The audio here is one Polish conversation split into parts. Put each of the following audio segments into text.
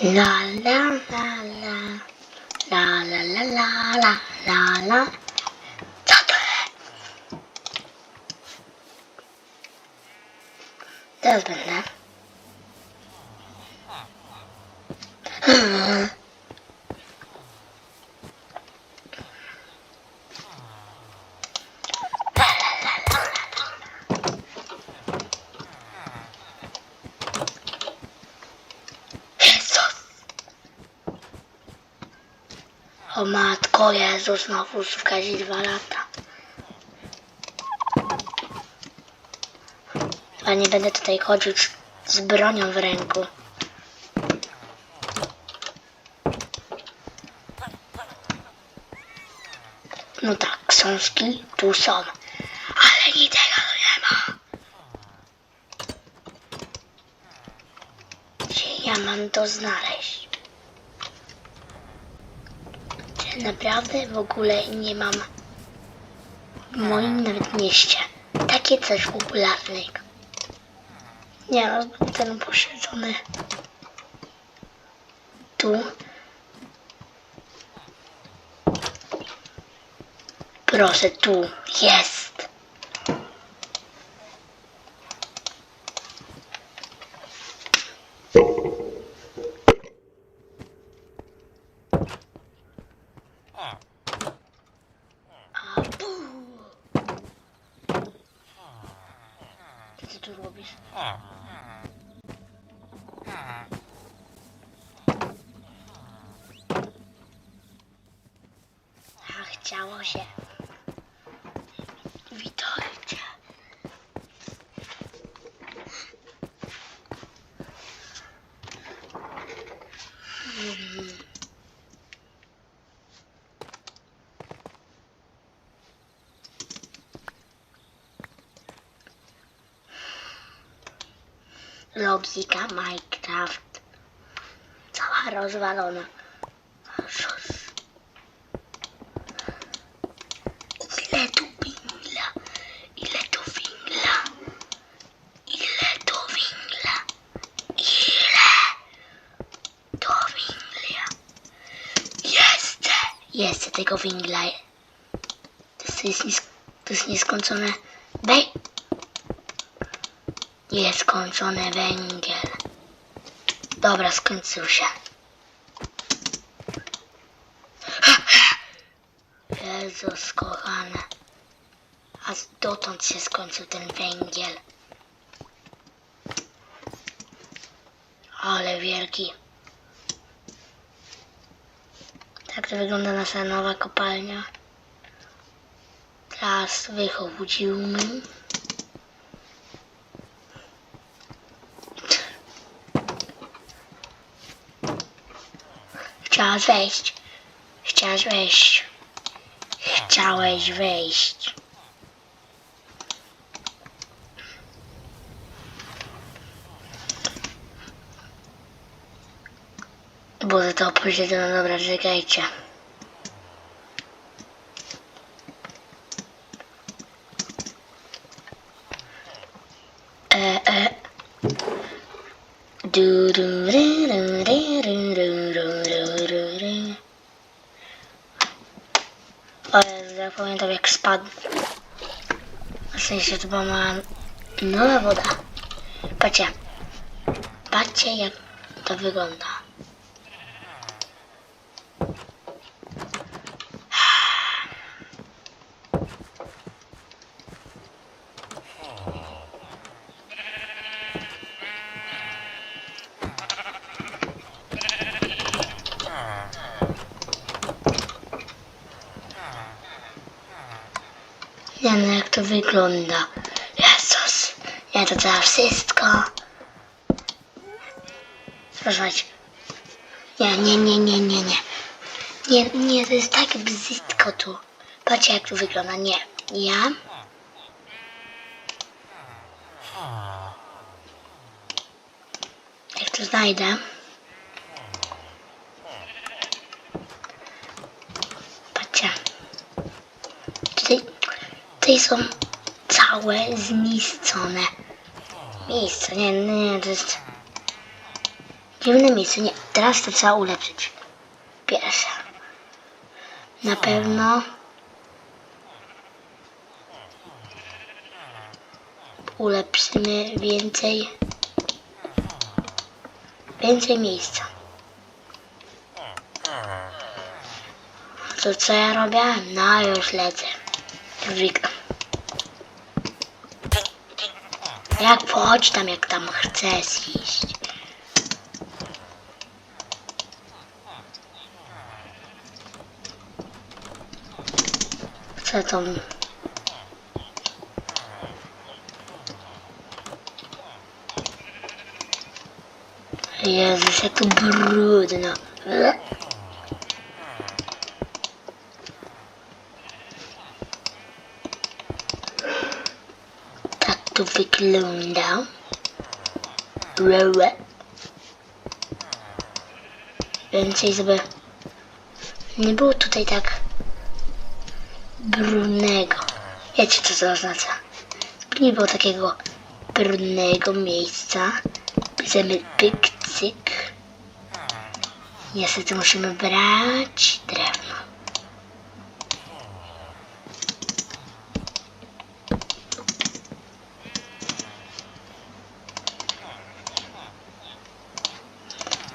啦啦啦啦啦啦啦啦啦啦啦，插腿。这本呢？O matko, Jezus, znowu w każdej dwa lata. A nie będę tutaj chodził z bronią w ręku. No tak, książki tu są. Ale niczego tu nie ma. Gdzie ja mam to znaleźć? Naprawdę w ogóle nie mam w moim nawet mieście takie coś popularnego? Nie no, ten posiedzony tu. Proszę, tu jest. A bu. Co ty tu robisz? A chciało się. Witajcie. Mm. Logika Minecraft. Cała rozwalona. Ile tu węgla? Ile tu węgla? Ile tu węgla? Ile tu węgla? Jest! Jest tego węgla. To jest, nies- to jest nieskończone. Wej! Nieskończony węgiel. Dobra, skończył się. Jezus kochany. A dotąd się skończył ten węgiel. Ale wielki. Tak to wygląda nasza nowa kopalnia. Teraz wychodzimy. Chciałaś wejść. Chciałaś wejść. Chciałeś wejść. Bo to pójdzie no dobra, czekajcie. E, e. Du, du, ru, ru, ru, pamiętam jak spadł. W sensie to była nowa woda. Patrzcie. Patrzcie jak to wygląda. Nie no jak to wygląda. Jezus. Nie to trzeba wszystko. Słuchajcie. Nie, nie, nie, nie, nie, nie. Nie, nie, to jest tak brzydko tu. Patrzcie jak tu wygląda. Nie. Ja. Jak to znajdę. Patrzcie. Tutaj, tutaj są całe zniszczone miejsca. Nie, nie, to jest Dziwne miejsce. Nie, teraz to trzeba ulepszyć. Pierwsze. Na pewno ulepszymy więcej więcej miejsca. To co ja robię? No już lecę. Jak wchodź tam, jak tam chcesz iść. Co to? Jezus, jak brudno. To wygląda. Rewe. Więcej żeby nie było tutaj tak brudnego. Wiecie co to oznacza? Nie było takiego brudnego miejsca. Bierzemy pyk, cyk. Niestety musimy brać drewno.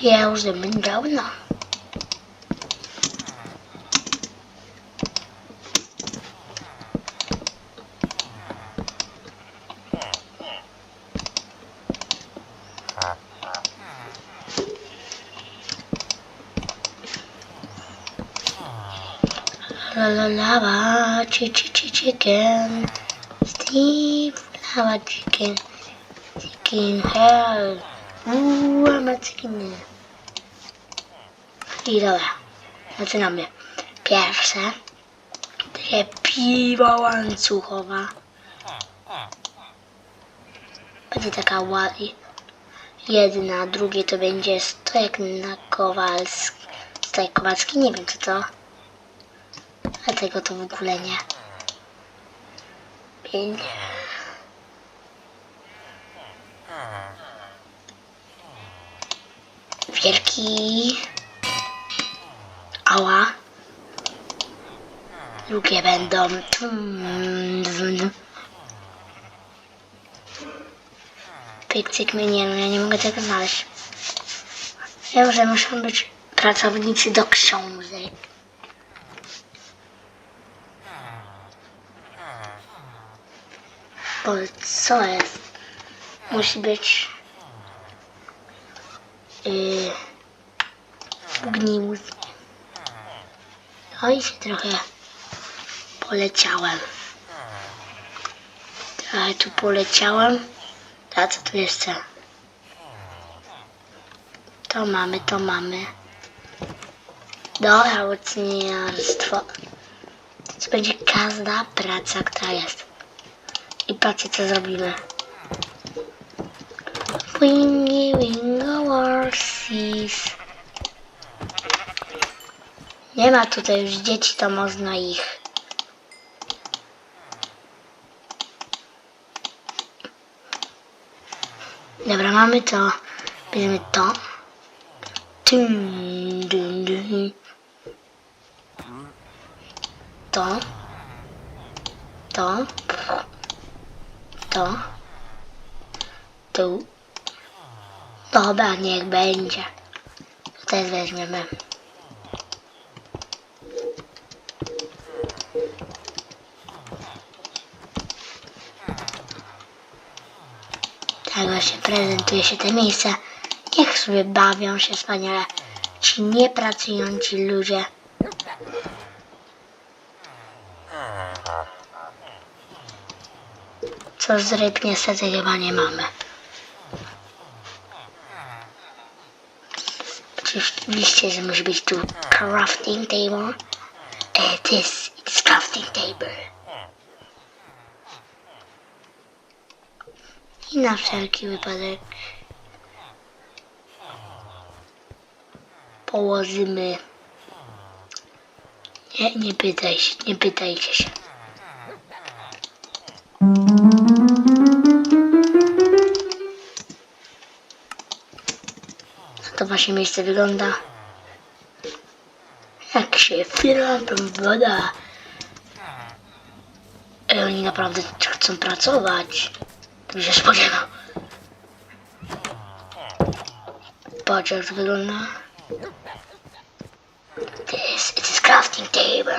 Bierzemy drewno. La la lava, chi chi chi chicken. Steve, lava chicken. Chicken hell. Uuu, ma chicken. Dobra, zaczynamy. Pierwsze. Takie piwa łańcuchowa. Będzie taka ładna. Jedna, drugie to będzie stojak na Kowalski. Stojak Kowalski, nie wiem co to. A tego to w ogóle nie. Pięć. Wielki. Ała. Drugie będą. dwun. Pyk, cyk, mnie nie, no ja nie mogę tego znaleźć. Wiem, że muszą być pracownicy do książek. Bo co jest? Musi być yy. I się trochę poleciałem. Trochę tu poleciałem. A co tu jeszcze? To mamy, to mamy. Dobra, oceniarstwo. To będzie każda praca, która jest. I patrzcie co zrobimy. Wingy wingo warsis. Nie ma tutaj już dzieci, to można ich. Dobra, mamy to. Bierzemy to. To. To. To. Tu. Dobra, niech będzie. Tutaj weźmiemy. Tak właśnie prezentuje się te miejsca. Niech sobie bawią się wspaniale ci niepracujący ludzie. Co z ryb niestety chyba nie mamy. Oczywiście, że musi być tu crafting table. E, this is crafting table. I na wszelki wypadek położymy. Nie, nie pytaj się, nie pytajcie się. właśnie miejsce wygląda. Jak się woda. Ej, oni naprawdę chcą pracować. Się spodziewał. Patrz jak wygląda. This is crafting table.